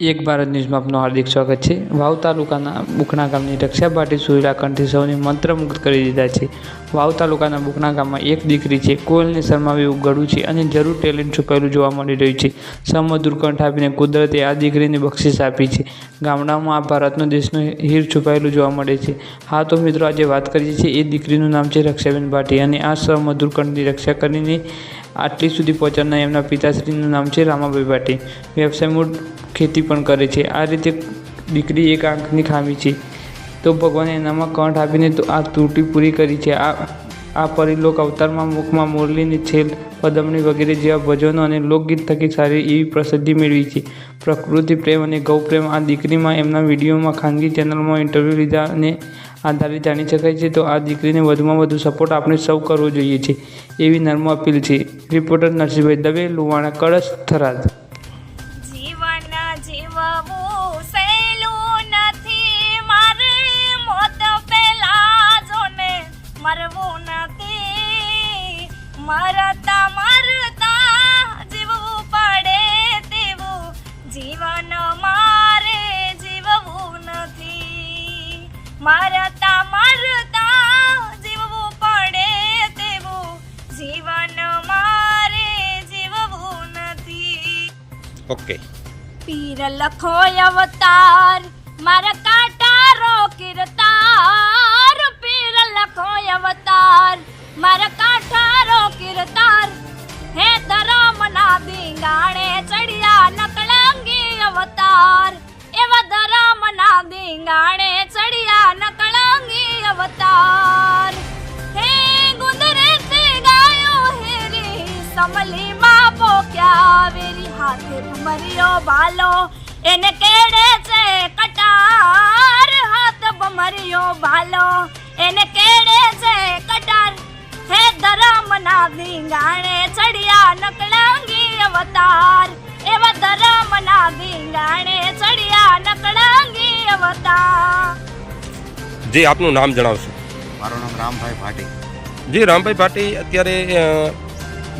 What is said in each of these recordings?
એક ભારત ન્યૂઝમાં આપનું હાર્દિક સ્વાગત છે. વાવ તાલુકાના બુકણા ગામની રક્ષા પાટી સુરીલા કંઠી સૌને મંત્રમુગ્ધ કરી દીધા છે. વાવ તાલુકાના બુકણા ગામમાં એક દીકરી છે. કોયલને શરમાવી ગળું છે અને જરૂર ટેલેન્ટ છુપાયેલું જોવા મળી રહ્યું છે. સમ કંઠ આપીને કુદરતે આ દીકરીને બક્ષિસ આપી છે. ગામડામાં આ ભારતનો દેશનું હીર છુપાયેલું જોવા મળે છે. હા, તો મિત્રો, આજે વાત કરીએ છીએ એ દીકરીનું નામ છે રક્ષાબેન ભાટી અને આ સમ કંઠની રક્ષા કરીને આટલી સુધી પહોંચનાર એમના પિતાશ્રીનું નામ છે રામાભાઈ ભાટી. વ્યવસાય મૂળ ખેતી પણ કરે છે. આ રીતે દીકરી એક આંખની ખામી છે. તો ભગવાને એનામાં કંઠ આપીને તો આ ત્રુટી પૂરી કરી છે. આ આ પરિલોક અવતારમાં મુખમાં મુરલીની છેલ, પદમણી વગેરે જેવા ભજનો અને લોકગીત થકી સારી એવી પ્રસિદ્ધિ મેળવી છે. પ્રકૃતિ પ્રેમ અને ગૌ પ્રેમ આ દીકરીમાં એમના વિડીયોમાં ખાનગી ચેનલમાં ઇન્ટરવ્યૂ લીધા અને આધારે જાણી શકાય છે. તો આ દીકરીને વધુમાં વધુ સપોર્ટ આપણે સૌ કરવો જોઈએ છે. એવી નર્મ અપીલ છે. રિપોર્ટર નરસિંહભાઈ દવે, લુવાણા, કળશ થરાદ. મરતા મારતા જીવવું પડે તેવું. જીવન મારે જીવવું નથી. ઓકે. પીર લખો અવતાર મારા કાંટારો કિરતાર પીર લખો અવતાર મારા કાંટારો કિરતાર હે ધરમ ના દીંગાણે હાથે ભમરિયો ભાલો એને કેડે છે કટાર. હાથ ભમરિયો ભાલો એને કેડે છે કટાર. હે ધરમ ભીંગાણે ચડિયા નકળાંગી અવતાર. એવા ધરમ ના ધીંગાણે ચડિયા નકળાંગી અવતાર. જી આપનું નામ જણાવશો. મારું નામ રામભાઈ ભાટી. જી રામભાઈ ભાટી અત્યારે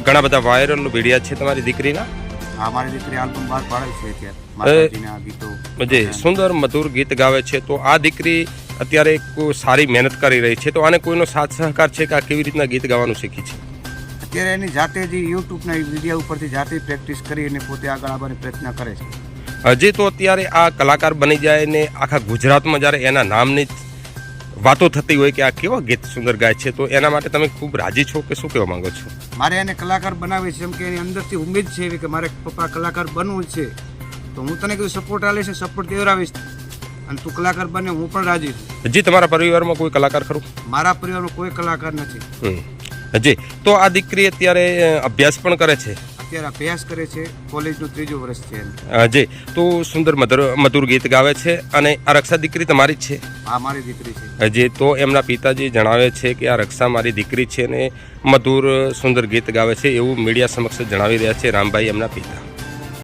ઘણા બધા વાયરલ વિડીયા છે તમારી દીકરીના? આ મારી દીકરી આલ્બમ બહાર છે અત્યારે માતાજીના ગીતો. જે સુંદર મધુર ગીત ગાવે છે તો આ દીકરી અત્યારે સારી મહેનત કરી રહી છે તો આને કોઈનો સાથ સહકાર છે કે આ કેવી રીતના ગીત ગાવાનું શીખી છે? અત્યારે એની જાતે જ યુટ્યુબના વીડિયો ઉપરથી જાતે પ્રેક્ટિસ કરી અને પોતે આગળ આવવાની પ્રયત્ન કરે છે. હજી તો અત્યારે આ કલાકાર બની જાય ને આખા ગુજરાતમાં જ્યારે એના નામની વાતો થતી હોય કે આ કેવા ગીત સુંદર ગાય છે તો એના માટે તમે ખૂબ રાજી છો કે શું કહેવા માંગો છો? મારે એને કલાકાર બનાવે છે એમ કે એની અંદરથી ઉમેદ છે એવી કે મારે પપ્પા કલાકાર બનવું છે. તો હું તને કીધું સપોર્ટ આલીશ સપોર્ટ દેવરાવીશ. અને તું કલાકાર બને હું પણ રાજી છું. જી તમારા પરિવારમાં કોઈ કલાકાર ખરું? મારા પરિવારમાં કોઈ કલાકાર નથી. હજી જી તો આ દીકરી અત્યારે અભ્યાસ પણ કરે છે. અત્યારે અભ્યાસ કરે છે કોલેજનું ત્રીજું વર્ષ છે જી. તો સુંદર મધુર મધુર ગીત ગાવે છે અને આ રક્ષા દીકરી તમારી જ છે? આ મારી દીકરી છે. જી. તો એમના પિતાજી જણાવે છે કે આ રક્ષા મારી દીકરી છે ને મધુર સુંદર ગીત ગાવે છે એવું મીડિયા સમક્ષ જણાવી રહ્યા છે રામભાઈ એમના પિતા.